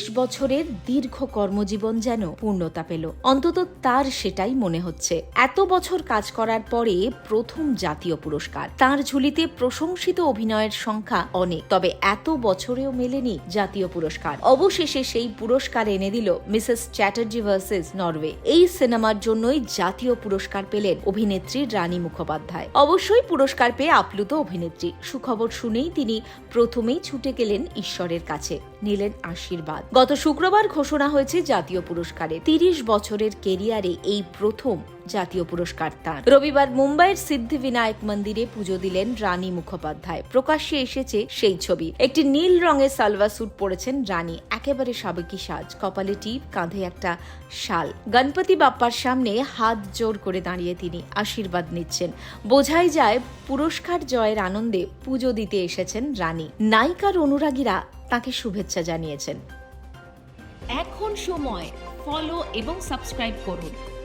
তিরিশ বছরের দীর্ঘ কর্মজীবন যেন পূর্ণতা পেল। অন্তত তার সেটাই মনে হচ্ছে। এত বছর কাজ করার পরে প্রথম জাতীয় পুরস্কার। তার ঝুলিতে প্রশংসিত অভিনয়ের সংখ্যা অনেক। তবে এত বছরেও মেলেনি জাতীয় পুরস্কার। অবশেষে সেই পুরস্কার এনে দিল মিসেস চ্যাটার্জি ভার্সেস নরওয়ে। এই সিনেমার জন্যই জাতীয় পুরস্কার পেলেন অভিনেত্রী রানী মুখোপাধ্যায়। অবশ্যই পুরস্কার পেয়ে আপ্লুত অভিনেত্রী। সুখবর শুনেই তিনি প্রথমেই ছুটে গেলেন ঈশ্বরের কাছে। নিলেন আশীর্বাদ। গত শুক্রবার ঘোষণা হয়েছে জাতীয় পুরস্কারে। তিরিশ বছরের কেরিয়ারে এই প্রথম জাতীয় পুরস্কার তাঁর। রবিবার মুম্বাইয়ের সিদ্ধিবিনায়ক মন্দিরে পুজো দিলেন রানী মুখোপাধ্যায়। প্রকাশ্যে এসেছে সেই ছবি। একটি নীল রঙের সালভার স্যুট পরেছেন রানী। একেবারে সাবেকি সাজ। কপালে টিপ, কাঁধে একটা শাল। গণপতি বাপ্পার সামনে হাত জোর করে দাঁড়িয়ে তিনি আশীর্বাদ নিচ্ছেন। বোঝাই যায়, পুরস্কার জয়ের আনন্দে পুজো দিতে এসেছেন রানী। নায়িকার অনুরাগীরা তাকে শুভেচ্ছা জানিয়েছেন। এখন সময়। ফলো এবং সাবস্ক্রাইব করুন।